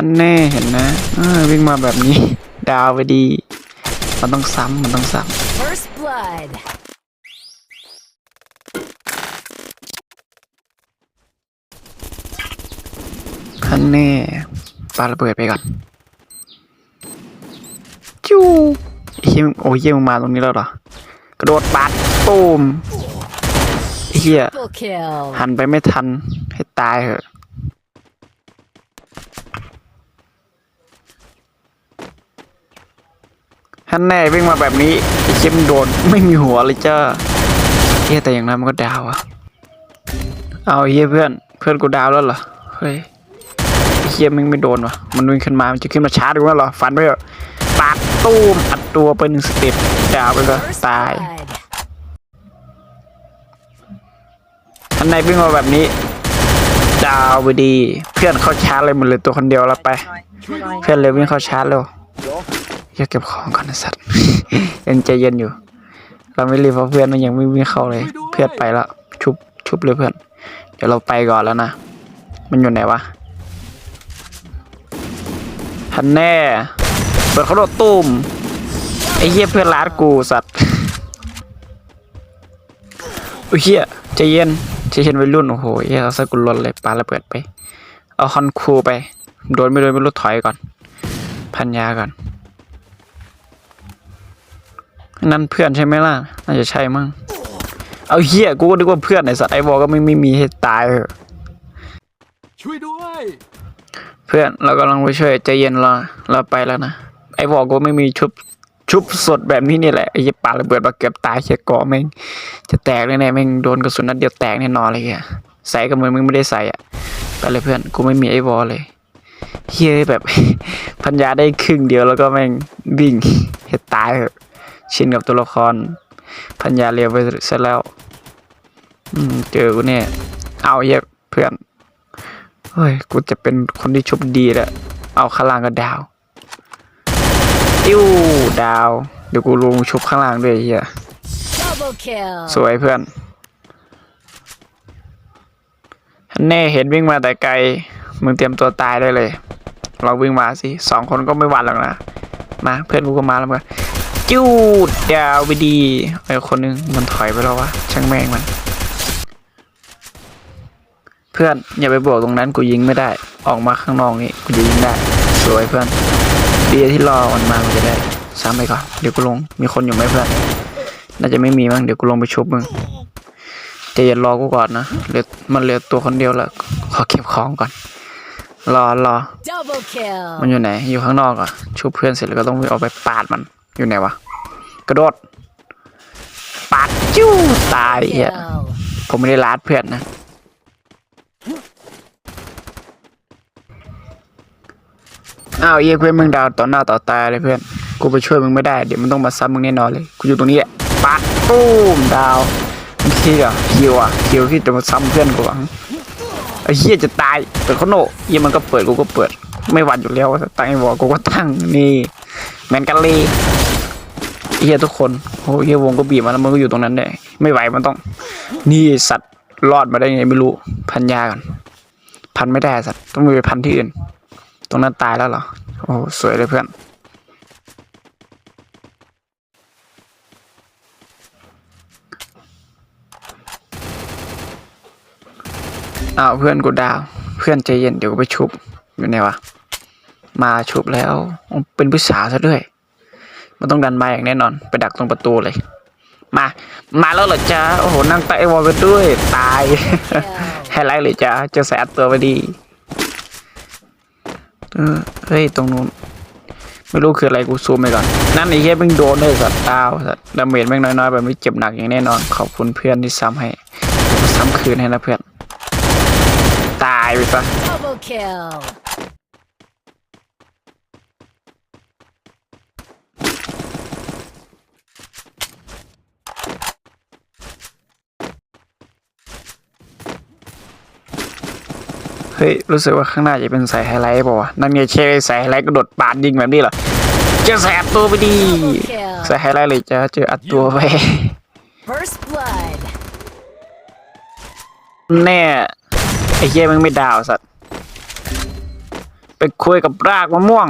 ฮันแน่เห็นนะเออวิ่งมาแบบนี้ ดาวไปดี มันต้องซ้ำมันต้องซ้ First blood. ำฮันแน่ปาระเบิดไปก่อนจูไอ้เหี้ยมึงโอ้ยเหี้ยมึงมาตรงนี้แล้วเหรอกระโดดปัดตูมไอ้เหี้ย Triple kill. หันไปไม่ทันให้ตายเหอะ ฮันแน่วิ่งมาแบบนี้ไอ้เชี่ยมนโดนไม่มีหัวเลยจ้าเฮียแต่อย่างนั้นมันก็ดาวอะเอาเฮียเพื่อนเพื่อนกูดาวแล้วเหรอเฮ้ยไอ้เฮียมึงไม่โดนวะมันวิ่งขึ้นมามันจะขึ้นมาชาร์จกูแล้วเหรอฟันไปเถอะปาดตู้มอัดตัวไปหนึ่งสเต็ปดาวไปเลย First ตาย blood. อันไหนวิ่งมาแบบนี้ดาวไปดี เพื่อนเข้าชาร์จเลยหมันเลยตัวคนเดียวแล้วไป เพื่อนเลยวิ่งเข้าชาร์จเร็ว อย่าเก็บของก่อนนะสัตว์ยังใจเย็นอยู่ เราไม่รีบเพราะเพื่อนมันยังไม่วิ่งเข้าเลย เพื่อนไปแล้วชุบชุบเลยเพื่อน เดี๋ยวเราไปก่อนแล้วนะ มันอยู่ไหนวะทันแน่ เปิดเขาโดดตุ้มไอ้เหี้ยเพื่อนร้านกูสัตว์โอ้ยเหี้ยใจเย็นใจเย็นวัยรุ่นโอ้โหเหี้ยเอาซะกุลนเลยปาระเบิดไป เอาคอนคูไป โดนไม่โดนไม่รู้ถอยก่อน พันยาก่อน นั่นเพื่อนใช่ไหมล่ะ น่าจะใช่มั้ง เอาเหี้ยกูก็นึกว่าเพื่อนไอ้สัตว์ไอ้บอกก็ไม่ไม่มีให้ตายเหอะช่วยด้วย เพื่อนเรากำลังไปช่วยใจเย็นรอเราไปแล้วนะ ไอ้บอกก็ไม่มีชุบชุบสดแบบนี้นี่แหละไอ้เหี้ยปาระเบิดมาเกือบตายเชี่ยเกาะแม่งจะแตกเลยแน่แม่งโดนกระสุนนัดเดียวแตกแน่นอนเลยเหี้ยใส่กับมือมึงไม่ได้ใส่อะไปเลยเพื่อนกูไม่มีไอ้บอลเลยเฮ้ยแบบ พันยาได้ครึ่งเดียวแล้วก็แม่งวิ่งให้ตายเหอะ ชินกับตัวละคร พันยาเร็วไปซะแล้วอืมเจอกูเนี่ย เอาเหี้ยเพื่อนเฮ้ยกูจะเป็นคนที่ชุบดีแล้วเอาข้างล่างก็ดาวติ้วดาว เดี๋ยวกูลงชุบข้างล่างด้วยไอ้เฮีย Double kill. สวยเพื่อนฮันแน่เห็นวิ่งมาแต่ไกล มึงเตรียมตัวตายได้เลย เราวิ่งมาสิสองคนก็ไม่หวั่นหรอกนะ มาเพื่อนกูก็มาแล้วกัน จิ้วดาวไปดีไอ้คนนึงมันถอยไปแล้ววะช่างแม่งมัน เพื่อนอย่าไปบวกตรงนั้นกูยิงไม่ได้ ออกมาข้างนอกนี่กูจะยิงได้ สวยเพื่อนดีที่รอมันมากูจะได้ซ้ำไปก่อนเดี๋ยวกูลงมีคนอยู่ไหมเพื่อนน่าจะไม่มีมั้งเดี๋ยวกูลงไปชุบมึงใจะอย่ารอกูก่อนนะเหลือมันเหลือตัวคนเดียวแล้วขอเก็บของก่อนรอรอ Double มัน kill. อยู่ไหนอยู่ข้างนอกอะชุบเพื่อนเสร็จแล้วก็ต้องไปเอาไปปาดมัน อยู่ไหนวะ กระโดดปาดจิ้วตายเหี้ยผมไม่ได้ลาดเพื่อนนะ อ้าวเย้ยเพื่อนมึงดาวต่อหน้าต่อตาเลยเพื่อน กูไปช่วยมึงไม่ได้ เดี๋ยวมันต้องมาซ้ำมึงแน่นอนเลย กูอยู่ตรงนี้แหละปัดตูมดาวมึงคิดเหรอคิวอะคิวที่จะมาซ้ำเพื่อนกูหวังไอ้เหี้ยจะตายเปิดคอนโนเหี้ยมันก็เปิดกูก็เปิด ไม่หวั่นอยู่แล้วตั้งไอ้บอกกูก็ตั้งนี่แมนกันเลย เหี้ยทุกคนโอ้เหี้ยวงก็บีบมาแล้วมันก็อยู่ตรงนั้นเนี่ยไม่ไหวมันต้อง นี่สัตว์รอดมาได้ไงไม่รู้พันยาก่อนพันไม่ได้สัตว์ต้องไปพันที่อื่น ตรงนั้นตายแล้วเหรอโอ้สวยเลยเพื่อนอ้าวเพื่อนกูดาว เพื่อนใจเย็นเดี๋ยวกูไปชุบอยู่ไหนวะมาชุบแล้วเป็นผู้สาวซะด้วย มันต้องดันมาอย่างแน่นอน ไปดักตรงประตูเลย มา มาแล้วเหรอจ๊ะโอ้โหนั่งใต้วอลกันด้วย ตายไฮไลท์เลยจ้ะเจะแสบตัวไปดีเออเฮ้ยตรงนู้นไม่รู้คืออะไรกูซูมไปก่อน นั่นไอ้เหี้ยเพิ่งโดนเลยสัตว์ดาวสัตว์ดาเมจแม่งน้อยๆแบบนี้เจ็บหนักอย่างแน่นอน ขอบคุณเพื่อนที่ซ้ำให้กูซ้ำคืนให้นะเพื่อน ตายไปซะ เฮ้ย รู้สึกว่าข้างหน้าจะเป็นสายไฮไลท์เปล่าวะนั่นไงเชฟสายไฮไลท์กระโดดปาดยิงแบบนี้เหรอเจอสายอัดตัวไปดี Double kill. สายไฮไลท์เลยจ้ะเจออัดตัวไป First blood. แน่ไอ้เหี้ยมึงไม่ดาวสัตว์ไปคุยกับรากมะม่วง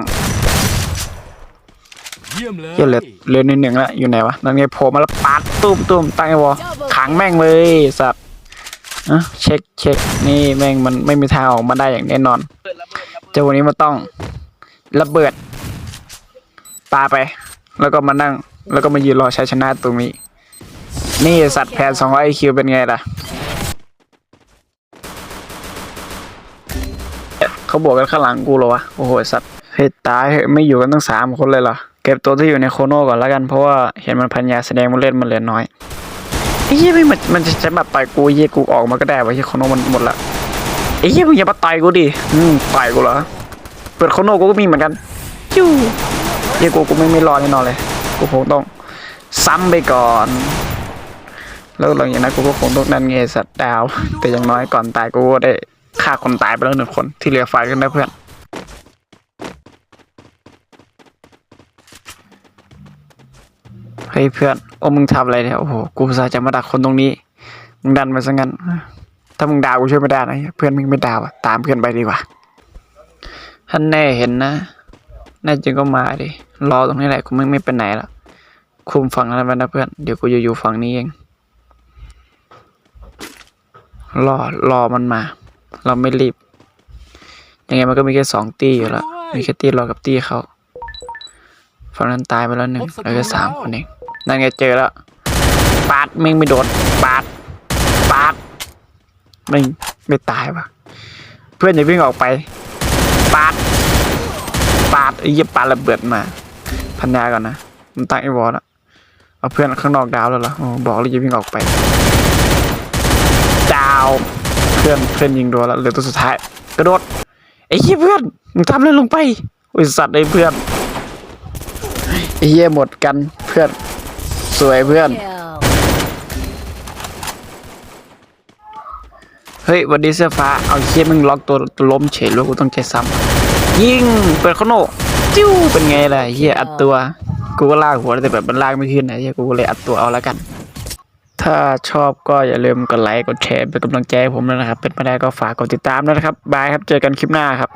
เยี่ยมเลยเหี้ยเหลือเหลือนิดหนึ่งแล้วอยู่ไหนวะนั่นไงโผล่มาแล้วปาดตุ้มตุ้มตั้งไอ้วอขังแม่งเลยสัตว์ อะเช็คเช็คนี่แม่งมันไม่มีทางออกมาได้อย่างแน่นอน เจ้าวันนี้มันต้องระเบิดปาไป แล้วก็มานั่ง แล้วก็มายืนรอชัยชนะตรงนี้ นี่สัตว์แพน200 IQ เป็นไงล่ะ เขาบอกกันข้างหลังกูเหรอวะ โอ้โหสัตว์เฮ้ยตายเฮ้ยไม่อยู่กันตั้งสามคนเลยเหรอ เก็บตัวที่อยู่ในโคโน่ก่อนแล้วกันเพราะว่าเห็นมันพันยาแสดงมันเล่นมันเหลือน้อย ไอ้เหี้ยไม่มันมันจะจะมาต่อยกูเหี้ยกูออกมาก็ได้วะไอ้เหี้ยโคโน่มันหมดละไอ้เหี้ยมึงอย่ามาต่อยกูดิอืมต่อยกูเหรอเปิดโคโน่กูก็มีเหมือนกันจิ้วเหี้ยกูกูไม่ไม่รอแน่นอนเลย กูคงต้องซ้ำไปก่อน แล้วหลังจากนั้นกูก็คงต้องนั่นไงสัตว์ดาว แต่อย่างน้อยก่อนตายกูก็ได้ฆ่าคนตายไปแล้วหนึ่งคนที่เหลือฝ่ายกันนะเพื่อน ฮ้ยเพื่อน โอ้มึงทำอะไรเนี่ย โอ้โห กูสาจะมาดักคนตรงนี้ มึงดันมาซะงั้น ถ้ามึงด่ากูช่วยไม่ได้นะ เพื่อนมึงไม่ด่าว่ะ ตามเพื่อนไปดีกว่า ท่านแน่เห็นนะแน่จริงก็มาดิ รอตรงนี้แหละ กูไม่ไม่ไปไหนละ คุมฝั่งนั้นไว้นะเพื่อน เดี๋ยวกูจะอยู่ฝั่งนี้เอง รอ รอมันมา เราไม่รีบ ยังไงมันก็มีแค่สองตีอยู่แล้ว มีแค่ตีเรากับตีเขาฝั่งนั้นตายไปแล้วหนึ่งเหลือแค่สามคนเอง นั่นไงเจอแล้วปาดแม่งไม่โดนปาดปาดไม่ไม่ตายวะเพื่อนอย่าวิ่งออกไปปาดปาดไอ้เหี้ยปาระเบิดมาพันยาก่อนนะมันตั้งไอ้วอลอะเอาเพื่อนข้างนอกดาวแล้วเหรอบอกเลยอย่าวิ่งออกไปดาวเพื่อนเพื่อนยิงโดนแล้วเหลือตัวสุดท้ายกระโดดไอ้เหี้ยเพื่อนมึงทำอะไรลงไปโอ้ยสัตว์ไอ้เพื่อนไอ้เหี้ยหมดกันเพื่อน สวยเพื่อน Kill. เฮ้ยวันดีเสื้อฟ้า เอาเคียมึงล็อกตัวตัวล้มเฉยแล้วกูต้องใจซ้ำยิงเปิดโคโนจิ้วเป็นไงล่ะเฮียอัดตัว กูก็ลากหัวแต่แบบมันลากไม่ขึ้นนะเฮียกูก็เลยอัดตัวเอาแล้วกัน ถ้าชอบก็อย่าลืมกดไลค์กดแชร์เป็นกำลังใจให้ผมด้วยนะครับ เป็นไปได้ก็ฝากกดติดตามด้วยนะครับบายครับเจอกันคลิปหน้าครับ